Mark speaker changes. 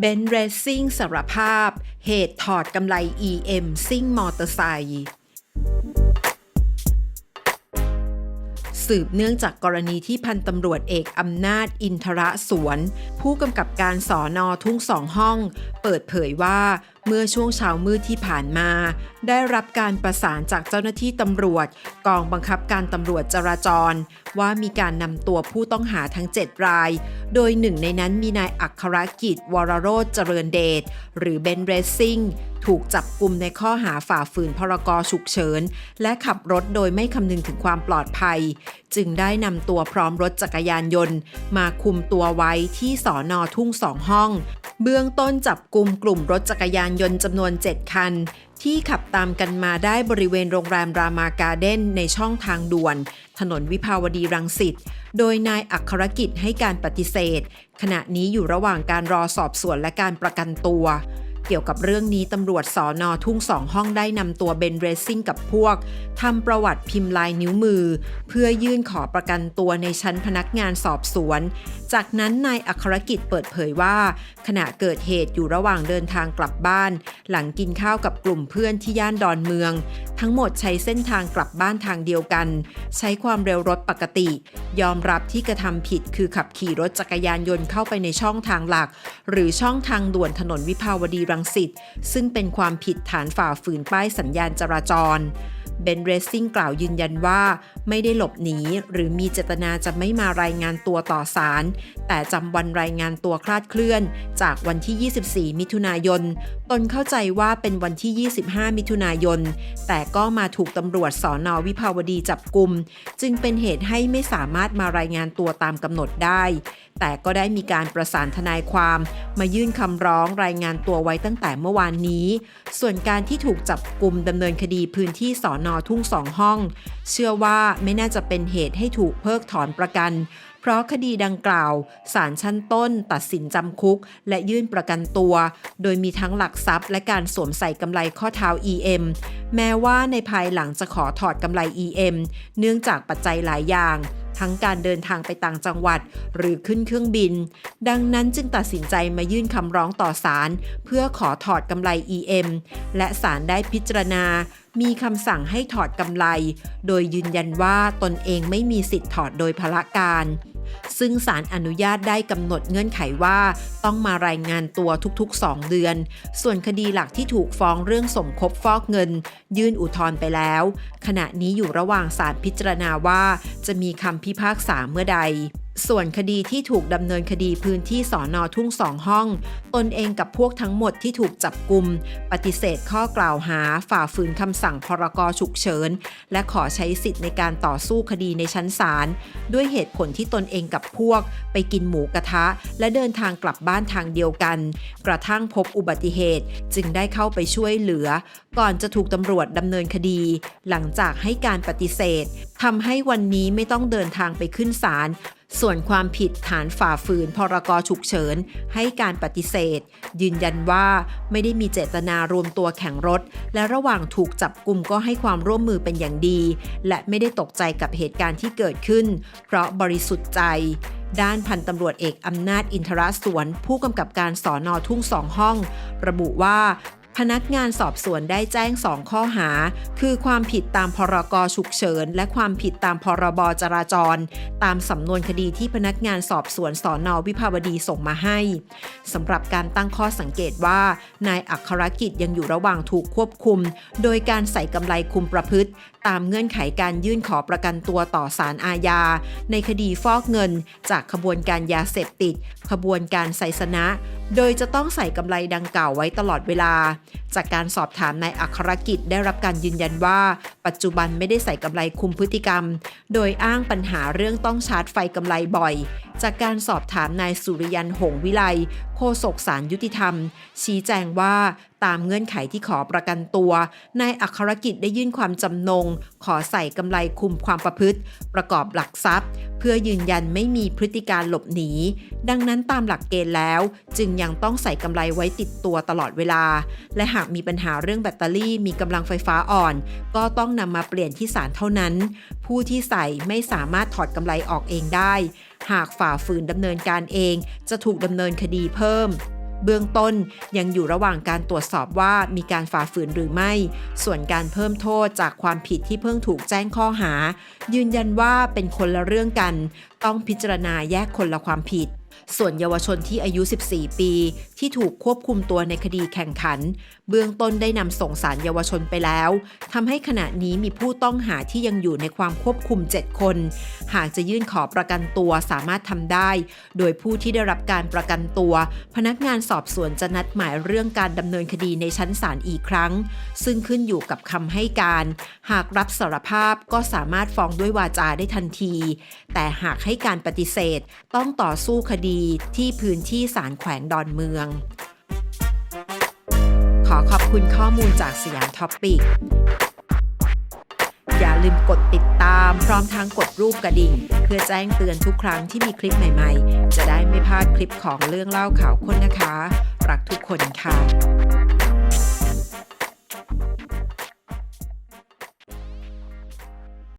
Speaker 1: เบนเรซซิ่งสารภาพ เหตุถอดกำไร EM ซิ่งมอเตอร์ไซค์สืบเนื่องจากกรณีที่พันตำรวจเอกอำนาจอินทระสวน ผู้กำกับการสอนอทุ่งสองห้อง เปิดเผยว่า เมื่อช่วงเช้ามืดที่ผ่านมา ได้รับการประสานจากเจ้าหน้าที่ตำรวจ กองบังคับการตำรวจจราจร ว่ามีการนำตัวผู้ต้องหาทั้ง 7 ราย โดยหนึ่งในนั้นมีนายอัครกิจ วรโรจเจริญเดชหรือเบนเรซซิ่งถูกจับกลุ่มในข้อหาฝ่าฝืนพรกฉุกเฉิน และขับรถโดยไม่คำนึงถึงความปลอดภัย จึงได้นำตัวพร้อมรถจักรยานยนต์ มาคุมตัวไว้ที่สอนอทุ่งสองห้อง เบื้องต้นจับกลุ่มกลุ่มรถจักรยานยนต์จำนวน 7 คัน ที่ขับตามกันมาได้บริเวณโรงแรมรามาการ์เด้นในช่องทางด่วน ถนนวิภาวดีรังสิต โดยนายอัครกิจให้การปฏิเสธ ขณะนี้อยู่ระหว่างการรอสอบสวนและการประกันตัวเกี่ยวกับเรื่องนี้ตำรวจสอนอทุ่งสองห้องได้นำตัวเบนเรซซิ่งกับพวกทำประวัติพิมพ์ลายนิ้วมือ เพื่อยื่นขอประกันตัวในชั้นพนักงานสอบสวนจากนั้นนายอัครกิจเปิดเผยว่า ขณะเกิดเหตุอยู่ระหว่างเดินทางกลับบ้าน หลังกินข้าวกับกลุ่มเพื่อนที่ย่านดอนเมือง ทั้งหมดใช้เส้นทางกลับบ้านทางเดียวกัน ใช้ความเร็วรถปกติ ยอมรับที่กระทำผิดคือขับขี่รถจักรยานยนต์เข้าไปในช่องทางหลัก หรือช่องทางด่วนถนนวิภาวดีรังสิตซึ่งเป็นความผิดฐานฝ่าฝืนป้ายสัญญาณจราจร เบนเรซซิ่งกล่าวยืนยันว่า ไม่ได้หลบหนีหรือมีเจตนาจะไม่มารายงานตัวต่อศาลแต่จำวันรายงานตัวคลาดเคลื่อน จากวันที่ 24 มิถุนายน ตนเข้าใจว่าเป็นวันที่ 25 มิถุนายน แต่ก็มาถูกตำรวจสอนอวิภาวดีจับกลุ่ม จึงเป็นเหตุให้ไม่สามารถมารายงานตัวตามกำหนดได้ แต่ก็ได้มีการประสานทนายความ มายื่นคำร้องรายงานตัวไว้ตั้งแต่เมื่อวานนี้ ส่วนการที่ถูกจับกลุ่มดำเนินคดีพื้นที่สอนอทุ่งสองห้อง เชื่อว่าไม่น่าจะเป็นเหตุให้ถูกเพิกถอนประกัน เพราะคดีดังกล่าวศาลชั้นต้นตัดสินจำคุก และยื่นประกันตัว โดยมีทั้งหลักทรัพย์และการสวมใส่กำไรข้อเท้า EM แม้ว่าในภายหลังจะขอถอดกำไร EM เนื่องจากปัจจัยหลายอย่าง ทั้งการเดินทางไปต่างจังหวัด หรือขึ้นเครื่องบิน ดังนั้นจึงตัดสินใจมายื่นคำร้องต่อศาลเพื่อขอถอดกำไร EM และศาลได้พิจารณา มีคำสั่งให้ถอดกำไร โดยยืนยันว่าตนเองไม่มีสิทธิ์ถอดโดยพละการ ซึ่งศาลอนุญาตได้กำหนดเงื่อนไขว่าต้องมารายงานตัวทุกๆ 2 เดือน ส่วนคดีหลักที่ถูกฟ้องเรื่องสมคบฟอกเงิน ยื่นอุทธรณ์ไปแล้ว ขณะนี้อยู่ระหว่างศาลพิจารณาว่าจะมีคำพิพากษาเมื่อใด ส่วนคดีที่ถูกดำเนินคดีพื้นที่สอนอทุ่งสองห้อง ตนเองกับพวกทั้งหมดที่ถูกจับกลุ่มปฏิเสธข้อกล่าวหาฝ่าฝืนคำสั่งพรกฉุกเฉิน และขอใช้สิทธิ์ในการต่อสู้คดีในชั้นศาลด้วยเหตุผลที่ตนเองกับพวก ไปกินหมูกระทะ และเดินทางกลับบ้านทางเดียวกัน กระทั่งพบอุบัติเหตุจึงได้เข้าไปช่วยเหลือ ก่อนจะถูกตำรวจดำเนินคดี หลังจากให้การปฏิเสธทำให้วันนี้ไม่ต้องเดินทางไปขึ้นศาล ส่วนความผิดฐานฝ่าฝืนพรกฉุกเฉิน ให้การปฏิเสธ ยืนยันว่าไม่ได้มีเจตนารวมตัวแข่งรถ และระหว่างถูกจับกลุ่มก็ให้ความร่วมมือเป็นอย่างดี และไม่ได้ตกใจกับเหตุการณ์ที่เกิดขึ้น เพราะบริสุทธิ์ใจด้านพันตำรวจเอกอำนาจอินทรสวน ผู้กำกับการสอนอทุ่งสองห้อง ระบุว่า พนักงานสอบสวนได้แจ้ง 2 ข้อหา คือความผิดตามพรกฉุกเฉิน และความผิดตามพรบจราจร ตามสำนวนคดีที่พนักงานสอบสวนสอนอวิภาวดีส่งมาให้สำหรับการตั้งข้อสังเกตว่า นายอัครกิจยังอยู่ระหว่างถูกควบคุม โดยการใส่กำไรคุมประพฤติ ตามเงื่อนไขการยื่นขอประกันตัวต่อศาลอาญา ในคดีฟอกเงิน จากขบวนการยาเสพติด ขบวนการไซสนะ โดยจะต้องใส่กำไรดังกล่าวไว้ตลอดเวลาจากการสอบถามนายอัครกิจได้รับการยืนยันว่า ปัจจุบันไม่ได้ใส่กำไรคุมพฤติกรรม โดยอ้างปัญหาเรื่องต้องชาร์จไฟกำไรบ่อย จากการสอบถามนายสุริยันหงวิไลโฆษกสารยุติธรรม ชี้แจงว่าตามเงื่อนไขที่ขอประกันตัวนายอัครกิจได้ยื่นความจำนง ขอใส่กำไรคุมความประพฤติ ประกอบหลักทรัพย์ เพื่อยืนยันไม่มีพฤติการหลบหนี ดังนั้นตามหลักเกณฑ์แล้ว จึงยังต้องใส่กำไรไว้ติดตัวตลอดเวลา และหากมีปัญหาเรื่องแบตเตอรี่มีกำลังไฟฟ้าอ่อน ก็ต้องนำมาเปลี่ยนที่ศาลเท่านั้น ผู้ที่ใส่ไม่สามารถถอดกำไรออกเองได้ หากฝ่าฝืนดำเนินการเอง จะถูกดำเนินคดีเพิ่ม เบื้องต้นยังอยู่ระหว่างการตรวจสอบว่ามีการฝ่าฝืนหรือไม่ ส่วนการเพิ่มโทษจากความผิดที่เพิ่งถูกแจ้งข้อหา ยืนยันว่าเป็นคนละเรื่องกัน ต้องพิจารณาแยกคนละความผิด ส่วนเยาวชนที่อายุ 14 ปี ที่ถูกควบคุมตัวในคดีแข่งขัน เบื้องต้นได้นำส่งสารเยาวชนไปแล้วทำให้ขณะนี้มีผู้ต้องหาที่ยังอยู่ในความควบคุม 7 คน หากจะยื่นขอประกันตัวสามารถทำได้ โดยผู้ที่ได้รับการประกันตัว พนักงานสอบสวนจะนัดหมายเรื่องการดำเนินคดีในชั้นศาลอีกครั้ง ซึ่งขึ้นอยู่กับคำให้การ หากรับสารภาพก็สามารถฟ้องด้วยวาจาได้ทันที แต่หากให้การปฏิเสธ ต้องต่อสู้คดีที่พื้นที่ศาลแขวงดอนเมือง ขอขอบคุณข้อมูลจากสยามท็อปปิก อย่าลืมกดติดตามพร้อมทั้งกดรูปกระดิ่ง เพื่อแจ้งเตือนทุกครั้งที่มีคลิปใหม่ๆ จะได้ไม่พลาดคลิปของเรื่องเล่าข่าวคนนะคะ รักทุกคนค่ะ